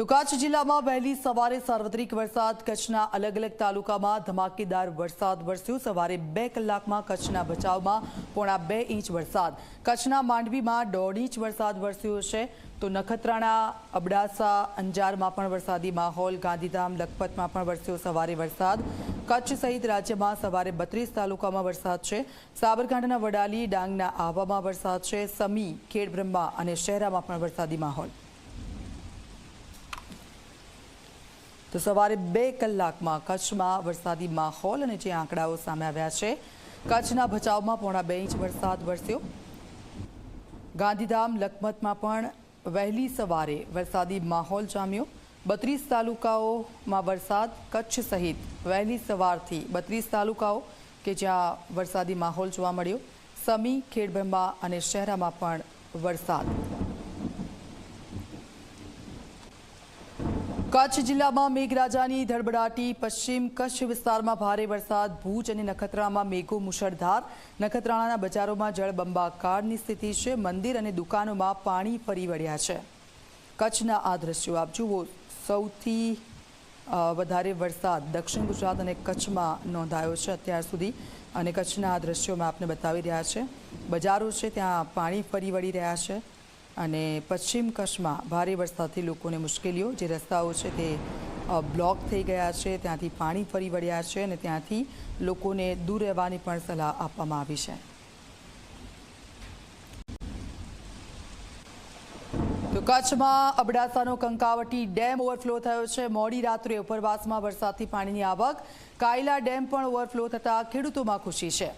તો કચ્છ જિલ્લામાં વહેલી સવારે સાર્વત્રિક વરસાદ, કચ્છના અલગ અલગ તાલુકામાં ધમાકેદાર વરસાદ વરસ્યો. સવારે બે કલાકમાં કચ્છના ભચાઉમાં પોણા બે ઇંચ વરસાદ. કચ્છના માંડવીમાં દોઢ ઇંચ વરસાદ વરસ્યો છે. તો નખત્રાણા, અબડાસા, અંજારમાં પણ વરસાદી માહોલ. ગાંધીધામ, લખપતમાં પણ વરસ્યો સવારે વરસાદ. કચ્છ સહિત રાજ્યમાં સવારે બત્રીસ તાલુકામાં વરસાદ છે. સાબરકાંઠાના વડાલી, ડાંગના આહવામાં વરસાદ છે. સમી ખેડબ્રહ્મા અને શહેરામાં પણ વરસાદી માહોલ. તો સવારે બે કલાકમાં કચ્છમાં વરસાદી માહોલ અને જે આંકડાઓ સામે આવ્યા છે, કચ્છના ભચાઉમાં પોણા બે ઇંચ વરસાદ વરસ્યો. ગાંધીધામ, લખમતમાં પણ વહેલી સવારે વરસાદી માહોલ જામ્યો. બત્રીસ તાલુકાઓમાં વરસાદ, કચ્છ સહિત વહેલી સવારથી બત્રીસ તાલુકાઓ કે જ્યાં વરસાદી માહોલ જોવા મળ્યો. સમી, ખેડબ્રહ્મા અને શહેરામાં પણ વરસાદ. કચ્છ જિલ્લામાં મેઘરાજાની ધડબડાટી, પશ્ચિમ કચ્છ વિસ્તારમાં ભારે વરસાદ, ભુજ અને નખત્રાણામાં મેઘો મુશળધાર. નખત્રાણાના બજારોમાં જળબંબાકારની સ્થિતિ છે. મંદિર અને દુકાનોમાં પાણી ફરી વળ્યા છે. કચ્છના આ દ્રશ્યો આપ જુઓ. સૌથી વધારે વરસાદ દક્ષિણ ગુજરાત અને કચ્છમાં નોંધાયો છે અત્યાર સુધી. અને કચ્છના આ દ્રશ્યોમાં આપને બતાવી રહ્યા છે. બજારો છે, ત્યાં પાણી ફરી વળી રહ્યા છે. અને પશ્ચિમ કચ્છમાં ભારે વરસાદથી લોકોને મુશ્કેલીઓ, જે રસ્તાઓ છે તે બ્લોક થઈ ગયા છે, ત્યાંથી પાણી ફરી વળ્યા છે અને ત્યાંથી લોકોને દૂર રહેવાની પણ સલાહ આપવામાં આવી છે. તો કચ્છમાં અબડાસાનો કંકાવટી ડેમ ઓવરફ્લો થયો છે. મોડી રાત્રે ઉપરવાસમાં વરસાદથી પાણીની આવક. કાયલા ડેમ પણ ઓવરફ્લો થતાં ખેડૂતોમાં ખુશી છે.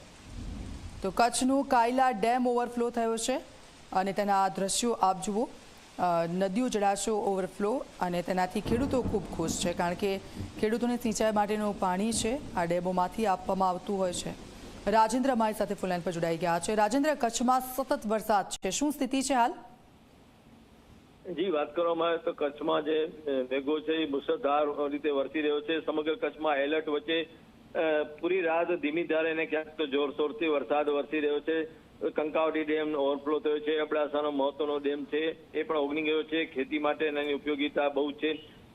તો કચ્છનું કાયલા ડેમ ઓવરફ્લો થયો છે. અને તેના આ દ્રશ્યો આપ જુઓ. નદીઓ જળાશયો ઓવરફ્લો અને તેનાથી ખેડૂતો ખૂબ ખુશ છે કારણ કે ખેડૂતોને સિંચાઈ માટેનું પાણી છે, આ ડેમોમાંથી આપવામાં આવતું હોય છે. રાજેન્દ્ર અમારી સાથે ફૂલલાઈન પર જોડાઈ ગયા છે. રાજેન્દ્ર, કચ્છમાં સતત વરસાદ છે. શું સ્થિતિ છે હાલ? જી, વાત કરવામાં આવે તો કચ્છમાં જે મેઘો છે એ મુસળધાર રીતે વરસી રહ્યો છે. સમગ્ર કચ્છમાં એલર્ટ વચ્ચે પૂરી રાત ધીમી ધારે ક્યાંક તો જોરશોરથી વરસાદ વરસી રહ્યો છે. કંકાવટી ડેમ ઓવરફ્લો થયો છે, અબડાસાનો મહત્વનો ડેમ છે, એ પણ ઓગની ગયો છે. ખેતી માટે એની ઉપયોગીતા બહુ છે.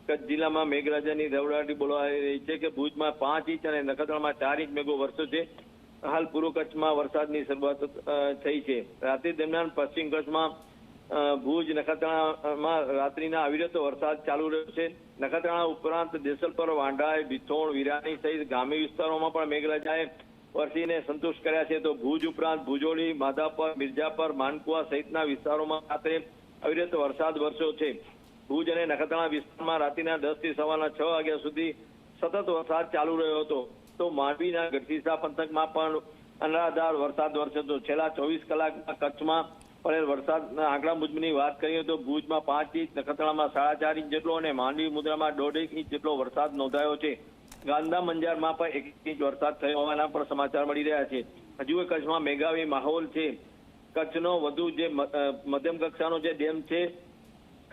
કચ્છ જિલ્લામાં મેઘરાજાની ધવડાટી બોલાવી રહી છે કે ભુજમાં પાંચ ઇંચ અને નખત્રાણમાં ચાર ઇંચ મેઘો વરસ્યો છે. હાલ પૂર્વ કચ્છમાં વરસાદની શરૂઆત થઈ છે. રાત્રિ દરમિયાન પશ્ચિમ કચ્છમાં ભુજ, નખત્રાણામાં રાત્રિના અવિરત વરસાદ ચાલુ રહ્યો છે. નખત્રાણા ઉપરાંત દેસલપર વાંઢાએ બિથોણ વિરાણી સહિત ગ્રામ્ય વિસ્તારોમાં પણ મેઘરાજાએ વરસીને સંતુષ્ટ કર્યા છે તો ભુજ ઉપરાંત ભુજોડી, માધાપર મિર્જાપર માનકુવા સહિતના વિસ્તારોમાં રાત્રે અવિરત વરસાદ વરસ્યો છે. ભુજ અને નખત્રાણા વિસ્તારમાં રાત્રિના દસથી સવારના છ વાગ્યા સુધી સતત વરસાદ ચાલુ રહ્યો હતો. તો માંડવીના ગઢસીસા પંથકમાં પણ અનરાધાર વરસાદ વરસ્યો હતો. છેલ્લા ચોવીસ કલાકમાં કચ્છમાં પડેલ વરસાદના આંકડા મુજબની વાત કરીએ તો ભુજમાં પાંચ ઇંચ, નખત્રાણામાં સાડા ચાર ઇંચ જેટલો અને માંડવી મુદ્રામાં દોઢ ઇંચ જેટલો વરસાદ નોંધાયો છે. ગાંધા મંજારમાં પણ એક ઇંચ વરસાદ થયો હોવાના પણ સમાચાર મળી રહ્યા છે. હજુ કચ્છમાં મેઘાવી માહોલ છે. કચ્છનો વધુ જે મધ્યમ કક્ષાનો જે ડેમ છે,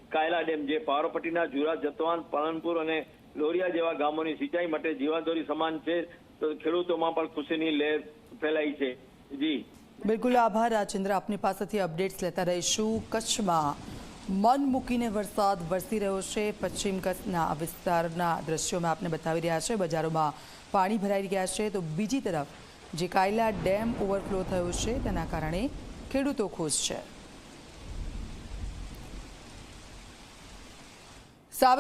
કાયલા ડેમ, જે પાવરપટ્ટીના જુરા, જતવાન, પાલનપુર અને લોરિયા જેવા ગામોની સિંચાઈ માટે જીવાદોરી સમાન છે, તો ખેડૂતોમાં પણ ખુશીની લહેર ફેલાઈ છે. જી. બિલકુલ આભાર રાજેન્દ્ર. આપની પાસેથી અપડેટ્સ લેતા રહીશું કચ્છમાં. મન મૂકીને વરસાદ વરસી રહ્યો છે. પશ્ચિમ કચ્છના વિસ્તારના દ્રશ્યોમાં આપને બતાવી રહ્યા છે. બજારોમાં પાણી ભરાઈ રહ્યા છે. તો બીજી તરફ જે કાયલા ડેમ ઓવરફ્લો થયો છે, તેના કારણે ખેડૂતો ખુશ છે. સાબર